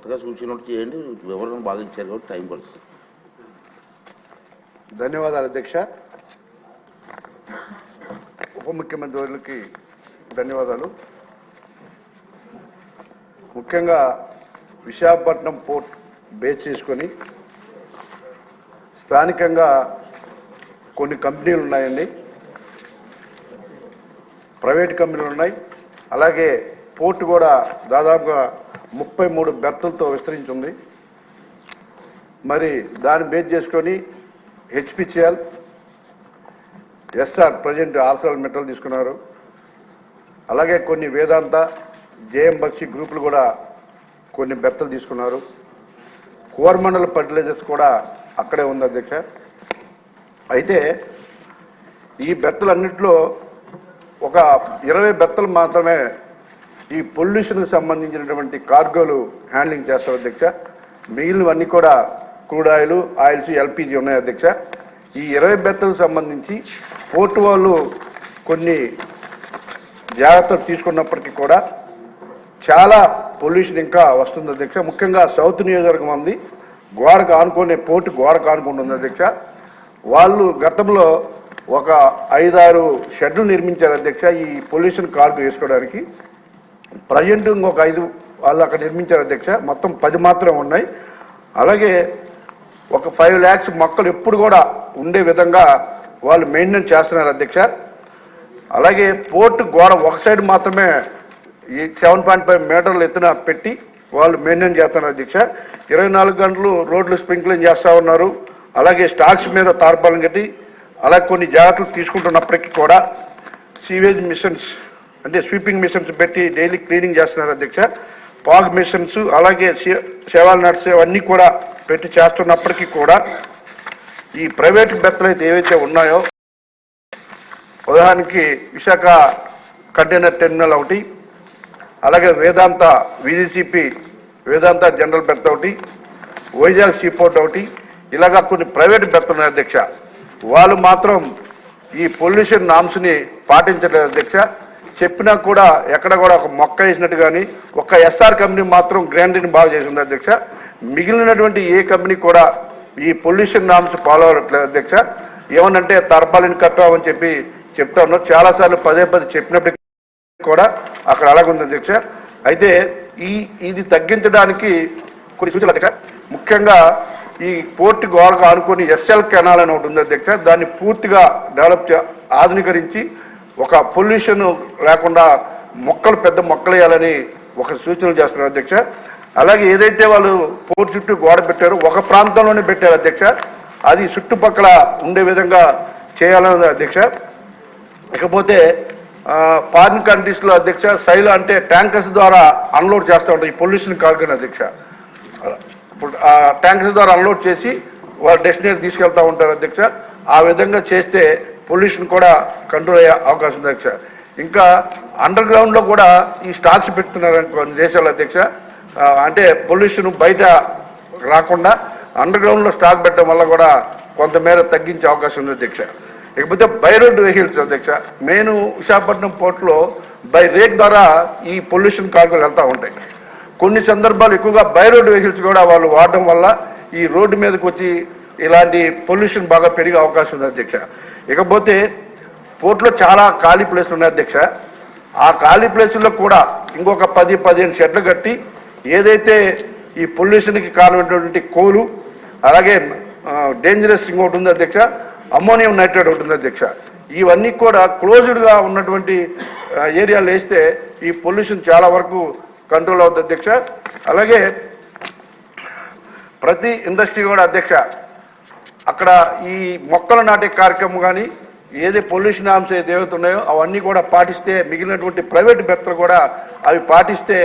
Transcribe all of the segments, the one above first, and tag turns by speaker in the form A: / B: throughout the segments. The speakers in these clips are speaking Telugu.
A: కొత్తగా సూచనలు చేయండి వివరణ బాగా ఇచ్చారు కాబట్టి టైం పడుతుంది.
B: ధన్యవాదాలు అధ్యక్ష. ఉప ముఖ్యమంత్రి ధన్యవాదాలు. ముఖ్యంగా విశాఖపట్నం పోర్ట్ బేస్ చేసుకొని స్థానికంగా కొన్ని కంపెనీలు ఉన్నాయండి. ప్రైవేట్ కంపెనీలు ఉన్నాయి. అలాగే పోర్ట్ కూడా దాదాపుగా ముప్పై మూడు బెర్తలతో విస్తరించింది. మరి దాన్ని బేస్ చేసుకొని హెచ్పిసిఎల్ ఎస్ఆర్ ప్రజెంట్ ఆర్సల్ మెటల్ తీసుకున్నారు. అలాగే కొన్ని వేదాంత జేఎం బక్షి గ్రూపులు కూడా కొన్ని బెత్తలు తీసుకున్నారు. కోరమండల ఫర్టిలైజర్స్ కూడా అక్కడే ఉంది అధ్యక్ష. అయితే ఈ బెత్తలన్నింటిలో ఒక ఇరవై బెత్తలు మాత్రమే ఈ పొల్యూషన్కి సంబంధించినటువంటి కార్గోలు హ్యాండ్లింగ్ చేస్తారు అధ్యక్ష. మిగిలినవన్నీ కూడా క్రూడ్ ఆయిల్ ఆయిల్స్ ఎల్పిజి ఉన్నాయి అధ్యక్ష. ఈ ఇరవై బెత్తలకు సంబంధించి పోర్టు వాళ్ళు కొన్ని జాగ్రత్తలు తీసుకున్నప్పటికీ కూడా చాలా పొల్యూషన్ ఇంకా వస్తుంది అధ్యక్ష. ముఖ్యంగా సౌత్ నియోజకవర్గం ఉంది. గోడకు ఆనుకునే పోర్టు గోడకు ఆనుకుంటుంది అధ్యక్ష. వాళ్ళు గతంలో ఒక ఐదారు షెడ్లు నిర్మించారు అధ్యక్ష ఈ పొల్యూషన్ కార్డు వేసుకోవడానికి. ప్రజెంట్ ఇంకొక ఐదు వాళ్ళు అక్కడ నిర్మించారు అధ్యక్ష. మొత్తం పది మాత్రం ఉన్నాయి. అలాగే ఒక ఫైవ్ ల్యాక్స్ మొక్కలు ఎప్పుడు కూడా ఉండే విధంగా వాళ్ళు మెయింటెన్ చేస్తున్నారు అధ్యక్ష. అలాగే పోర్టు గోడ ఒక సైడ్ మాత్రమే ఈ సెవెన్ పాయింట్ ఫైవ్ మీటర్లు ఎత్తున పెట్టి వాళ్ళు మెయింటైన్ చేస్తున్నారు అధ్యక్ష. ఇరవై నాలుగు గంటలు రోడ్లు స్ప్రింక్లింగ్ చేస్తూ ఉన్నారు. అలాగే స్టాక్స్ మీద తార్పాలను కట్టి అలాగే కొన్ని జాగ్రత్తలు తీసుకుంటున్నప్పటికీ కూడా సీవేజ్ మిషన్స్ అంటే స్వీపింగ్ మిషన్స్ పెట్టి డైలీ క్లీనింగ్ చేస్తున్నారు అధ్యక్ష. పాగ్ మిషన్స్ అలాగే సేవాల్ నట్స్ అవన్నీ కూడా పెట్టి చేస్తున్నప్పటికీ కూడా ఈ ప్రైవేట్ బెత్తలు అయితే ఏవైతే ఉన్నాయో ఉదాహరణకి విశాఖ కంటైనర్ టెర్మినల్ ఒకటి అలాగే వేదాంత విజిసిపి వేదాంత జనరల్ బెర్త్ ఒకటి వైజాగ్ సీపోర్ట్ ఒకటి ఇలాగా కొన్ని ప్రైవేట్ బెర్త్ ఉన్నాయి అధ్యక్ష. వాళ్ళు మాత్రం ఈ పొల్యూషన్ నామ్స్ని పాటించలేదు అధ్యక్ష. చెప్పినా కూడా ఎక్కడ కూడా ఒక మొక్క వేసినట్టు కానీ ఒక ఎస్ఆర్ కంపెనీ మాత్రం గ్రాండీని బాగా చేసింది అధ్యక్ష. మిగిలినటువంటి ఏ కంపెనీ కూడా ఈ పొల్యూషన్ నామ్స్ ఫాలో అవ్వట్లేదు అధ్యక్ష. ఏమనంటే తర్పాలిని కట్టామని చెప్పి చెప్తా ఉన్నాం. చాలాసార్లు పదే పదే చెప్పినప్పటికీ కూడా అక్కడ అలాగుంది అధ్యక్ష. అయితే ఈ ఇది తగ్గించడానికి కొన్ని సూచనలు అధ్యక్ష. ముఖ్యంగా ఈ పోర్ట్ గోడకు ఆనుకొని ఎస్ఎల్ కెనాల్ అని ఒకటి ఉంది అధ్యక్ష. దాన్ని పూర్తిగా డెవలప్ ఆధునీకరించి ఒక పొల్యూషన్ లేకుండా మొక్కలు పెద్ద మొక్కలు వేయాలని ఒక సూచనలు చేస్తున్నారు అధ్యక్ష. అలాగే ఏదైతే వాళ్ళు పోర్ట్ చుట్టూ గోడ పెట్టారో ఒక ప్రాంతంలోనే పెట్టారు అధ్యక్ష. అది చుట్టుపక్కల ఉండే విధంగా చేయాలని అధ్యక్ష. ఇకపోతే ఫారిన్ కంట్రీస్లో అధ్యక్ష శైలు అంటే ట్యాంకర్స్ ద్వారా అన్లోడ్ చేస్తూ ఉంటారు ఈ పొల్యూషన్ కాకుండా అధ్యక్ష. ఇప్పుడు ఆ ట్యాంకర్స్ ద్వారా అన్లోడ్ చేసి వాళ్ళ డెస్టినేషన్ తీసుకెళ్తూ ఉంటారు అధ్యక్ష. ఆ విధంగా చేస్తే పొల్యూషన్ కూడా కంట్రోల్ అయ్యే అవకాశం ఉంది అధ్యక్ష. ఇంకా అండర్ గ్రౌండ్లో కూడా ఈ స్టాక్స్ పెడుతున్నారు కొన్ని దేశాల అధ్యక్ష. అంటే పొల్యూషన్ బయట రాకుండా అండర్ గ్రౌండ్లో స్టాక్ పెట్టడం వల్ల కూడా కొంతమేర తగ్గించే అవకాశం ఉంది అధ్యక్ష. ఇకపోతే బై రోడ్ వెహికల్స్ అధ్యక్ష మెయిన్ విశాఖపట్నం పోర్ట్లో బై రేక్ ద్వారా ఈ పొల్యూషన్ కార్గులు వెళ్తూ ఉంటాయి. కొన్ని సందర్భాలు ఎక్కువగా బై రోడ్ వెహికల్స్ కూడా వాళ్ళు వాడడం వల్ల ఈ రోడ్డు మీదకి వచ్చి ఇలాంటి పొల్యూషన్ బాగా పెరిగే అవకాశం ఉంది అధ్యక్ష. ఇకపోతే పోర్ట్లో చాలా ఖాళీ ప్లేస్లు ఉన్నాయి అధ్యక్ష. ఆ ఖాళీ ప్లేసుల్లో కూడా ఇంకొక పది పదిహేను షెడ్లు కట్టి ఏదైతే ఈ పొల్యూషన్కి కారణమైనటువంటి కోలు అలాగే డేంజరస్ ఇంకోటి ఉంది అధ్యక్ష అమ్మోనియం నైట్రేట్ ఒకటి ఉంది అధ్యక్ష. ఇవన్నీ కూడా క్లోజ్డ్గా ఉన్నటువంటి ఏరియాలు వేస్తే ఈ పొల్యూషన్ చాలా వరకు కంట్రోల్ అవుతుంది అధ్యక్ష. అలాగే ప్రతి ఇండస్ట్రీ కూడా అధ్యక్ష అక్కడ ఈ మొక్కలు నాటే కార్యక్రమం కానీ ఏది పొల్యూషన్ అంశం ఏదైతే ఉన్నాయో అవన్నీ కూడా పాటిస్తే మిగిలినటువంటి ప్రైవేట్ బెర్తలు కూడా అవి పాటిస్తే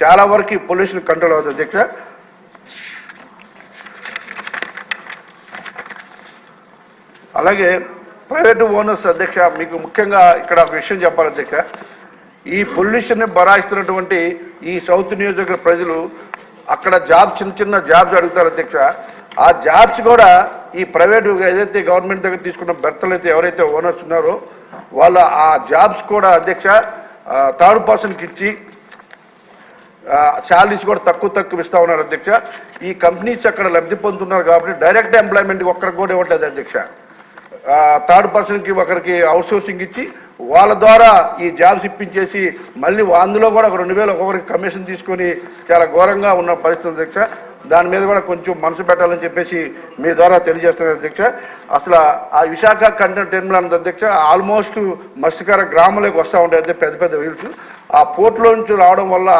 B: చాలా వరకు పొల్యూషన్ కంట్రోల్ అవుతుంది. అధ్యక్ష. అలాగే ప్రైవేటు ఓనర్స్ అధ్యక్ష మీకు ముఖ్యంగా ఇక్కడ ఒక విషయం చెప్పాలి అధ్యక్ష. ఈ పొల్యూషన్ని బరాయిస్తున్నటువంటి ఈ సౌత్ నియోజకవర్గ ప్రజలు అక్కడ జాబ్ చిన్న చిన్న జాబ్స్ అడుగుతారు అధ్యక్ష. ఆ జాబ్స్ కూడా ఈ ప్రైవేట్ ఏదైతే గవర్నమెంట్ దగ్గర తీసుకున్న బెర్తలు అయితే ఎవరైతే ఓనర్స్ ఉన్నారో వాళ్ళ ఆ జాబ్స్ కూడా అధ్యక్ష థర్డ్ పర్సన్కి ఇచ్చి శాలరీస్ కూడా తక్కువ తక్కువ ఇస్తా ఉన్నారు అధ్యక్ష. ఈ కంపెనీస్ అక్కడ లబ్ధి పొందుతున్నారు కాబట్టి డైరెక్ట్ ఎంప్లాయ్మెంట్కి ఒక్కరికి కూడా ఇవ్వట్లేదు అధ్యక్ష. థర్డ్ పర్సన్కి ఒకరికి అవుట్సోర్సింగ్ ఇచ్చి వాళ్ళ ద్వారా ఈ జాబ్స్ ఇప్పించేసి మళ్ళీ అందులో కూడా ఒక రెండు వేలు ఒక్కొక్కరికి కమిషన్ తీసుకొని చాలా ఘోరంగా ఉన్న పరిస్థితి అధ్యక్ష. దాని మీద కూడా కొంచెం మనసు పెట్టాలని చెప్పేసి మీ ద్వారా తెలియజేస్తున్నారు అధ్యక్ష. అసలు ఆ విశాఖ కంటెంట్ టెర్మినల్ అన్నది అధ్యక్ష ఆల్మోస్ట్ మత్స్యకార గ్రామంలోకి వస్తూ ఉంటాయి పెద్ద పెద్ద వీల్స్. ఆ పోర్ట్లో నుంచి రావడం వల్ల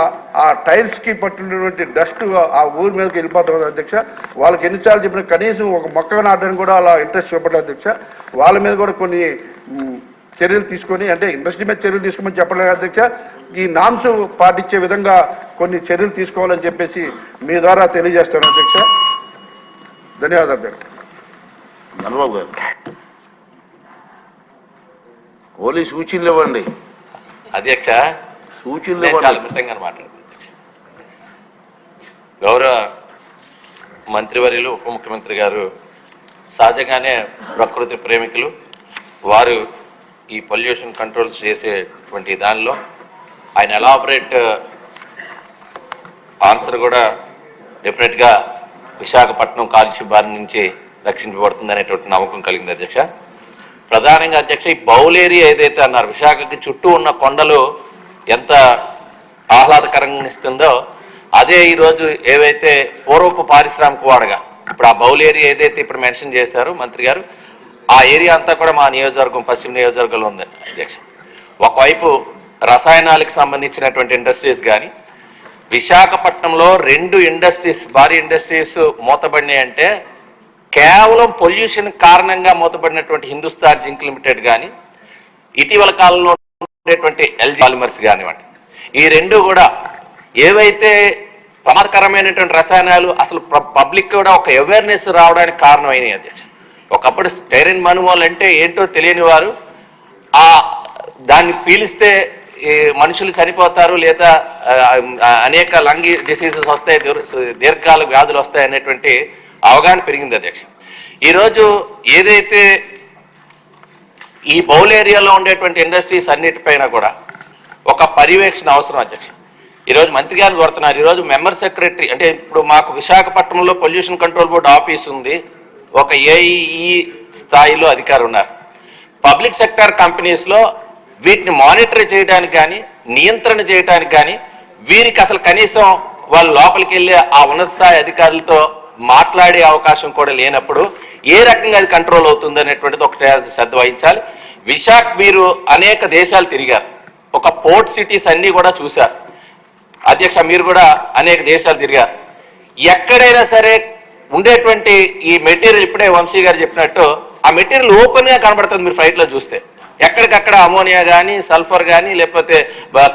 B: ఆ టైల్స్కి పట్టినటువంటి డస్ట్ ఆ ఊరి మీదకి వెళ్ళిపోతుంది అధ్యక్ష. వాళ్ళకి ఎన్నిసార్లు చెప్పిన కనీసం ఒక మొక్క నాటడానికి కూడా అలా ఇంట్రెస్ట్ చూపట్లేదు అధ్యక్ష. వాళ్ళ మీద కూడా కొన్ని చర్యలు తీసుకొని అంటే ఇండస్ట్రీ మీద చర్యలు తీసుకోమని చెప్పలేదు అధ్యక్ష. ఈ నామ్స్ పాటించే విధంగా కొన్ని చర్యలు తీసుకోవాలని చెప్పేసి మీ ద్వారా తెలియజేస్తాను అధ్యక్ష. ధన్యవాదాలు అధ్యక్ష.
A: గారు. ఓన్లీ సూచనలు ఇవ్వండి.
C: అధ్యక్ష
A: సూచనలు
C: చాలా మితంగా గౌరవ మంత్రివర్యులు ఉప ముఖ్యమంత్రి గారు సహజంగానే ప్రకృతి ప్రేమికులు వారు ఈ పొల్యూషన్ కంట్రోల్స్ చేసేటువంటి దానిలో ఆయన ఎలాబరేట్ ఆన్సర్ uh, కూడా డెఫినెట్గా విశాఖపట్నం కాలుష్య బారి నుంచి రక్షించబడుతుంది అనేటువంటి నమ్మకం కలిగింది అధ్యక్ష. ప్రధానంగా అధ్యక్ష ఈ బౌల్ ఏరియా ఏదైతే అన్నారు విశాఖకి చుట్టూ ఉన్న కొండలు ఎంత ఆహ్లాదకరంగా ఇస్తుందో అదే ఈరోజు ఏవైతే పూర్వపు పారిశ్రామిక వాడగా ఇప్పుడు ఆ బౌల్ ఏరియా ఏదైతే ఇప్పుడు మెన్షన్ చేశారు మంత్రి గారు ఆ ఏరియా అంతా కూడా మా నియోజకవర్గం పశ్చిమ నియోజకవర్గంలో ఉంది అధ్యక్ష. ఒకవైపు రసాయనాలకు సంబంధించినటువంటి ఇండస్ట్రీస్ కానీ విశాఖపట్నంలో రెండు ఇండస్ట్రీస్ భారీ ఇండస్ట్రీస్ మూతబడినాయి అంటే కేవలం పొల్యూషన్ కారణంగా మూతబడినటువంటి హిందుస్థాన్ జింక్ లిమిటెడ్ కానీ ఇటీవల కాలంలో ఉండేటువంటి ఎల్జీ పాలిమర్స్ కానివ్వండి. ఈ రెండు కూడా ఏవైతే ప్రమాదకరమైనటువంటి రసాయనాలు అసలు పబ్లిక్ కూడా ఒక అవేర్నెస్ రావడానికి కారణమైనవి అధ్యక్ష. ఒకప్పుడు స్టైరిన్ మనుమోల్ అంటే ఏంటో తెలియని వారు ఆ దాన్ని పీలిస్తే ఈ మనుషులు చనిపోతారు లేదా అనేక లంగి డిసీజెస్ వస్తాయి దీర్- దీర్ఘకాల వ్యాధులు వస్తాయి అనేటువంటి అవగాహన పెరిగింది అధ్యక్ష. ఈరోజు ఏదైతే ఈ బౌల్ ఏరియాలో ఉండేటువంటి ఇండస్ట్రీస్ అన్నిటిపైన కూడా ఒక పర్యవేక్షణ అవసరం అధ్యక్ష. ఈరోజు మంత్రి గారిని కోరుతున్నారు ఈరోజు మెంబర్ సెక్రటరీ అంటే ఇప్పుడు మాకు విశాఖపట్నంలో పొల్యూషన్ కంట్రోల్ బోర్డు ఆఫీస్ ఉంది ఒక ఏఈ స్థాయిలో అధికారు ఉన్నారు. పబ్లిక్ సెక్టర్ కంపెనీస్లో వీటిని మానిటర్ చేయడానికి కానీ నియంత్రణ చేయడానికి కానీ వీరికి అసలు కనీసం వాళ్ళు లోపలికి వెళ్ళి ఆ ఉన్నత స్థాయి అధికారులతో మాట్లాడే అవకాశం కూడా లేనప్పుడు ఏ రకంగా అది కంట్రోల్ అవుతుంది అనేటువంటిది ఒకటే శ్రద్ధ వహించాలి. విశాఖ మీరు అనేక దేశాలు తిరిగారు. ఒక పోర్ట్ సిటీస్ అన్నీ కూడా చూశారు. అధ్యక్ష మీరు కూడా అనేక దేశాలు తిరిగారు. ఎక్కడైనా సరే ఉండేటువంటి ఈ మెటీరియల్ ఇప్పుడే వంశీ గారు చెప్పినట్టు ఆ మెటీరియల్ ఓపెన్గా కనబడుతుంది మీరు ఫ్లైట్లో చూస్తే. ఎక్కడికక్కడ అమోనియా కానీ సల్ఫర్ కానీ లేకపోతే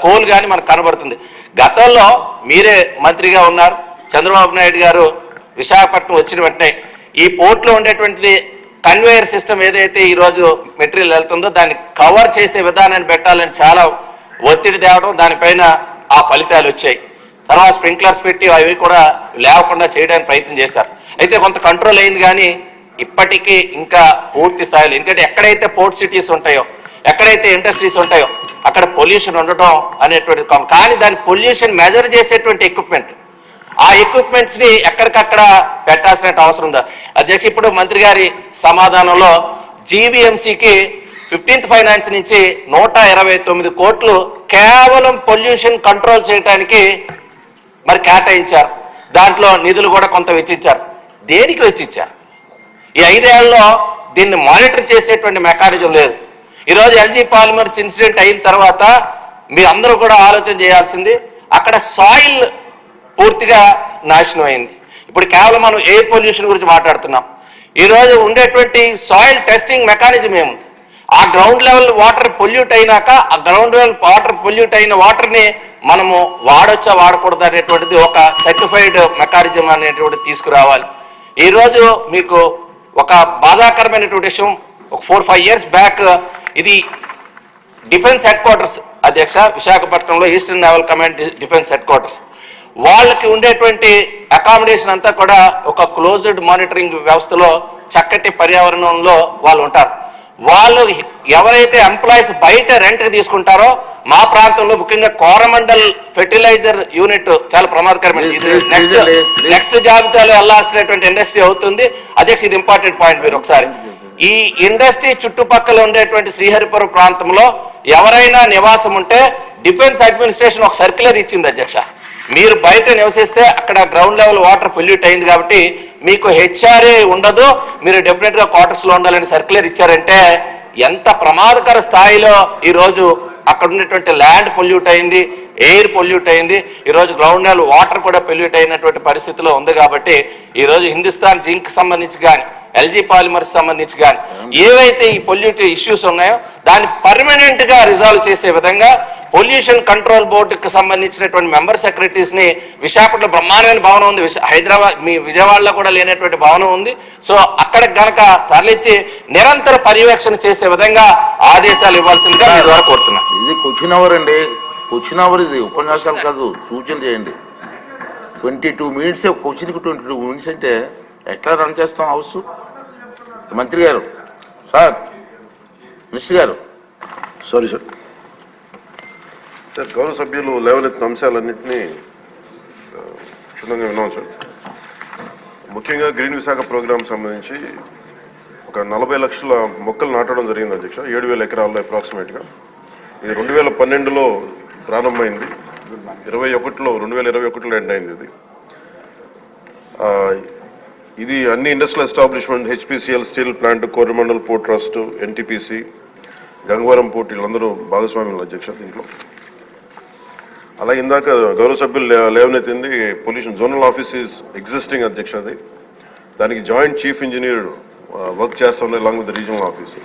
C: కోల్ కానీ మనకు కనబడుతుంది. గతంలో మీరే మంత్రిగా ఉన్నారు. చంద్రబాబు నాయుడు గారు విశాఖపట్నం వచ్చిన వెంటనే ఈ పోర్ట్లో ఉండేటువంటిది కన్వేయర్ సిస్టమ్ ఏదైతే ఈరోజు మెటీరియల్ వెళ్తుందో దాన్ని కవర్ చేసే విధానాన్ని పెట్టాలని చాలా ఒత్తిడి తేవడం దానిపైన ఆ ఫలితాలు వచ్చాయి. తర్వాత స్ప్రింక్లర్స్ పెట్టి అవి కూడా లేవకుండా చేయడానికి ప్రయత్నం చేశారు. అయితే కొంత కంట్రోల్ అయింది కానీ ఇప్పటికీ ఇంకా పూర్తి స్థాయిలో ఎందుకంటే ఎక్కడైతే పోర్ట్ సిటీస్ ఉంటాయో ఎక్కడైతే ఇండస్ట్రీస్ ఉంటాయో అక్కడ పొల్యూషన్ ఉండటం అనేటువంటి కానీ దాని పొల్యూషన్ మెజర్ చేసేటువంటి ఎక్విప్మెంట్ ఆ ఎక్విప్మెంట్స్ని ఎక్కడికక్కడ పెట్టాల్సిన అవసరం ఉందా? అధ్యక్ష ఇప్పుడు మంత్రి గారి సమాధానంలో జీవీఎంసీకి ఫిఫ్టీన్త్ ఫైనాన్స్ నుంచి నూట ఇరవై తొమ్మిది కోట్లు కేవలం పొల్యూషన్ కంట్రోల్ చేయడానికి మరి కేటాయించారు. దాంట్లో నిధులు కూడా కొంత వెచ్చించారు. దేనికి వెచ్చించారు ఈ ఐదేళ్ళలో దీన్ని మానిటర్ చేసేటువంటి మెకానిజం లేదు. ఈరోజు ఎల్జీ పాలిమర్స్ ఇన్సిడెంట్ అయిన తర్వాత మీ అందరూ కూడా ఆలోచన చేయాల్సింది అక్కడ సాయిల్ పూర్తిగా నాశనం అయింది. ఇప్పుడు కేవలం మనం ఎయిర్ పొల్యూషన్ గురించి మాట్లాడుతున్నాం. ఈరోజు ఉండేటువంటి సాయిల్ టెస్టింగ్ మెకానిజం ఏముంది? ఆ గ్రౌండ్ లెవెల్ వాటర్ పొల్యూట్ అయినాక ఆ గ్రౌండ్ లెవెల్ వాటర్ పొల్యూట్ అయిన వాటర్ని మనము వాడొచ్చా వాడకూడదు అనేటువంటిది ఒక సర్టిఫైడ్ మెకానిజం అనేటువంటిది తీసుకురావాలి. ఈరోజు మీకు ఒక బాధాకరమైనటువంటి విషయం ఒక ఫోర్ ఫైవ్ ఇయర్స్ బ్యాక్ ఇది డిఫెన్స్ హెడ్ క్వార్టర్స్ అధ్యక్ష విశాఖపట్నంలో eastern naval command defence headquarters వాళ్ళకి ఉండేటువంటి అకామిడేషన్ అంతా కూడా ఒక క్లోజ్డ్ మానిటరింగ్ వ్యవస్థలో చక్కటి పర్యావరణంలో వాళ్ళు ఉంటారు. వాళ్ళు ఎవరైతే ఎంప్లాయీస్ బయట రెంట్కి తీసుకుంటారో మా ప్రాంతంలో ముఖ్యంగా కోరమండల్ ఫెర్టిలైజర్ యూనిట్ చాలా ప్రమాదకరమైన
A: Please, please,
C: నెక్స్ట్. నెక్స్ట్ జాబితాలో వెళ్ళాల్సినటువంటి ఇండస్ట్రీ అవుతుంది. అధ్యక్ష ఇది ఇంపార్టెంట్ పాయింట్ మీరు ఒకసారి. ఈ ఇండస్ట్రీ చుట్టుపక్కల ఉండేటువంటి శ్రీహరిపురం ప్రాంతంలో ఎవరైనా నివాసం ఉంటే డిఫెన్స్ అడ్మినిస్ట్రేషన్ ఒక సర్క్యులర్ ఇచ్చింది అధ్యక్ష. మీరు బయట నివసిస్తే అక్కడ గ్రౌండ్ లెవెల్ వాటర్ పొల్యూట్ అయింది కాబట్టి మీకు హెచ్ఆర్ఏ ఉండదు. మీరు డెఫినెట్గా క్వార్టర్స్లో ఉండాలని సర్క్యులర్ ఇచ్చారంటే ఎంత ప్రమాదకర స్థాయిలో ఈ రోజు అక్కడ ఉన్నటువంటి ల్యాండ్ పొల్యూట్ అయింది ఎయిర్ పొల్యూట్ అయింది. ఈరోజు గ్రౌండ్ నెల వాటర్ కూడా పొల్యూట్ అయినటువంటి పరిస్థితిలో ఉంది కాబట్టి ఈరోజు హిందుస్థాన్ జింక్ సంబంధించి కానీ ఎల్జీ పాలిమర్స్ సంబంధించి కానీ ఏవైతే ఈ పొల్యూట్ ఇష్యూస్ ఉన్నాయో దాన్ని పర్మనెంట్గా రిజాల్వ్ చేసే విధంగా పొల్యూషన్ కంట్రోల్ బోర్డుకి సంబంధించినటువంటి మెంబర్ సెక్రటరీస్ని విశాఖపట్నంలో బ్రహ్మాండమైన భవనం ఉంది. విశా- హైదరాబాద్ మీ విజయవాడలో కూడా లేనటువంటి భవనం ఉంది. సో అక్కడ కనుక తరలించి నిరంతర పర్యవేక్షణ చేసే విధంగా ఆదేశాలు ఇవ్వాల్సిందిగా మీ ద్వారా కోరుతున్నా
A: ఇది క్వశ్చన్ అవర్ అండి క్వశ్చన్ అవర్ ఇది ఉపన్యాసాలు కాదు సూచన చేయండి. ట్వంటీ టూ మినిట్స్ క్వశ్చన్కి ట్వంటీ టూ మినిట్స్ అంటే ఎట్లా రన్ చేస్తాం హౌస్ మంత్రి గారు సార్ మినిస్టర్ గారు.
D: సారీ సార్ సార్ గౌరవ సభ్యులు లేవనెత్తిన అంశాలన్నింటినీ క్షుణ్ణంగా విన్నాం సార్ ముఖ్యంగా గ్రీన్ విశాఖ ప్రోగ్రాం సంబంధించి ఒక నలభై లక్షల మొక్కలు నాటడం జరిగింది అధ్యక్ష. ఏడు వేల ఎకరాల్లో అప్రాక్సిమేట్గా ఇది రెండు వేల పన్నెండులో ప్రారంభమైంది. ఇరవై ఒకటిలో రెండు వేల ఇరవై ఒకటిలో ఎండ్ అయింది ఇది. ఇది అన్ని industrial establishment HPCL steel plant Coromandel port trust NTPC Gangavaram port వీళ్ళందరూ భాగస్వామ్యులు అధ్యక్ష దీంట్లో. అలా ఇందాక గౌరవ సభ్యులు లేవనెత్తింది pollution zonal office is existing అధ్యక్ష అది. దానికి జాయింట్ చీఫ్ ఇంజనీర్ వర్క్ చేస్తా ఉన్నారు లాంగ్ విత్ రీజనల్ ఆఫీస్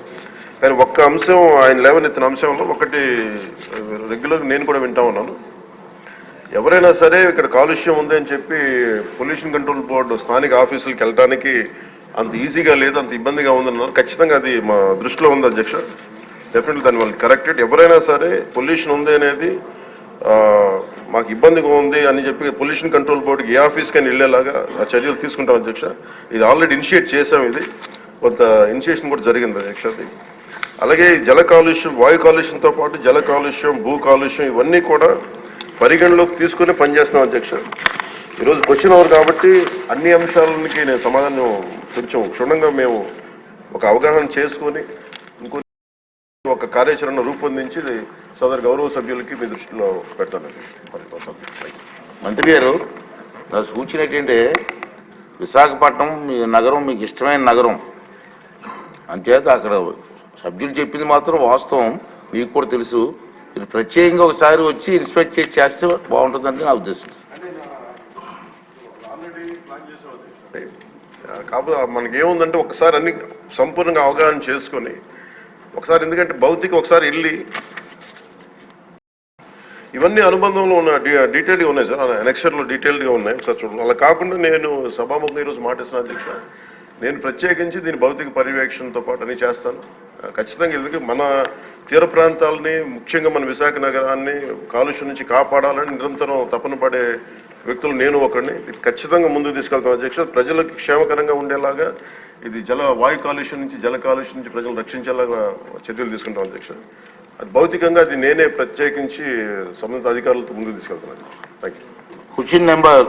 D: కానీ ఒక్క అంశం ఆయన లేవనెత్తిన అంశంలో ఒకటి రెగ్యులర్గా నేను కూడా వింటా ఉన్నాను. ఎవరైనా సరే ఇక్కడ కాలుష్యం ఉంది అని చెప్పి పొల్యూషన్ కంట్రోల్ బోర్డు స్థానిక ఆఫీసులకు వెళ్ళడానికి అంత ఈజీగా లేదు అంత ఇబ్బందిగా ఉందన్నారు ఖచ్చితంగా అది మా దృష్టిలో ఉంది అధ్యక్ష. డెఫినెట్లీ దాని వాళ్ళు కరెక్టెడ్ ఎవరైనా సరే పొల్యూషన్ ఉంది అనేది మాకు ఇబ్బందిగా ఉంది అని చెప్పి పొల్యూషన్ కంట్రోల్ బోర్డుకి ఏ ఆఫీస్కి వెళ్ళేలాగా ఆ చర్యలు తీసుకుంటాం అధ్యక్ష. ఇది ఆల్రెడీ ఇనిషియేట్ చేసాం ఇది. కొంత ఇనిషియేషన్ కూడా జరిగింది అధ్యక్ష అది. అలాగే జల కాలుష్యం వాయు కాలుష్యంతో పాటు జల కాలుష్యం భూ కాలుష్యం ఇవన్నీ కూడా పరిగణలోకి తీసుకుని పనిచేస్తున్నాం అధ్యక్ష. ఈరోజు క్వశ్చన్ అవర్ కాబట్టి అన్ని అంశాలకి నేను సమాధానం కొంచెం క్షుణ్ణంగా మేము ఒక అవగాహన చేసుకొని ఇంకో ఒక కార్యాచరణ రూపొందించి సదరు గౌరవ సభ్యులకి మీ దృష్టిలో పెడతాను
A: మంత్రి గారు నా సూచన ఏంటంటే విశాఖపట్నం మీ నగరం మీకు ఇష్టమైన నగరం. అంచేత అక్కడ సభ్యులు చెప్పింది మాత్రం వాస్తవం. మీకు కూడా తెలుసు. మీరు ప్రత్యేకంగా ఒకసారి వచ్చి ఇన్స్పెక్ట్ చేసి చేస్తే బాగుంటుందని నా ఉద్దేశం.
D: కాకపోతే మనకి ఏముందంటే ఒకసారి అన్ని సంపూర్ణంగా అవగాహన చేసుకొని ఒకసారి ఎందుకంటే భౌతిక ఒకసారి వెళ్ళి ఇవన్నీ అనుబంధంలో ఉన్న డీటెయిల్గా ఉన్నాయి సార్. అనెక్షర్లో డీటెయిల్డ్గా ఉన్నాయి. ఒకసారి చూడండి. అలా కాకుండా నేను సభాముఖం ఈరోజు మాటిస్తున్న అధ్యక్ష నేను ప్రత్యేకించి దీని భౌతిక పర్యవేక్షణతో పాటు అన్ని చేస్తాను. ఖచ్చితంగా ఎందుకంటే మన తీర ప్రాంతాలని ముఖ్యంగా మన విశాఖ నగరాన్ని కాలుష్యం నుంచి కాపాడాలని నిరంతరం తపన పడే వ్యక్తులు నేను ఒకడిని. ఇది ఖచ్చితంగా ముందుకు తీసుకెళ్తాను అధ్యక్ష ప్రజలకు క్షేమకరంగా ఉండేలాగా ఇది జల వాయు కాలుష్యం నుంచి జల కాలుష్యం నుంచి ప్రజలు రక్షించేలాగా చర్యలు తీసుకుంటాం అధ్యక్ష. అది భౌతికంగా అది నేనే ప్రత్యేకించి సంబంధిత అధికారులతో ముందుకు తీసుకెళ్తాను అధ్యక్ష. Thank you
A: question number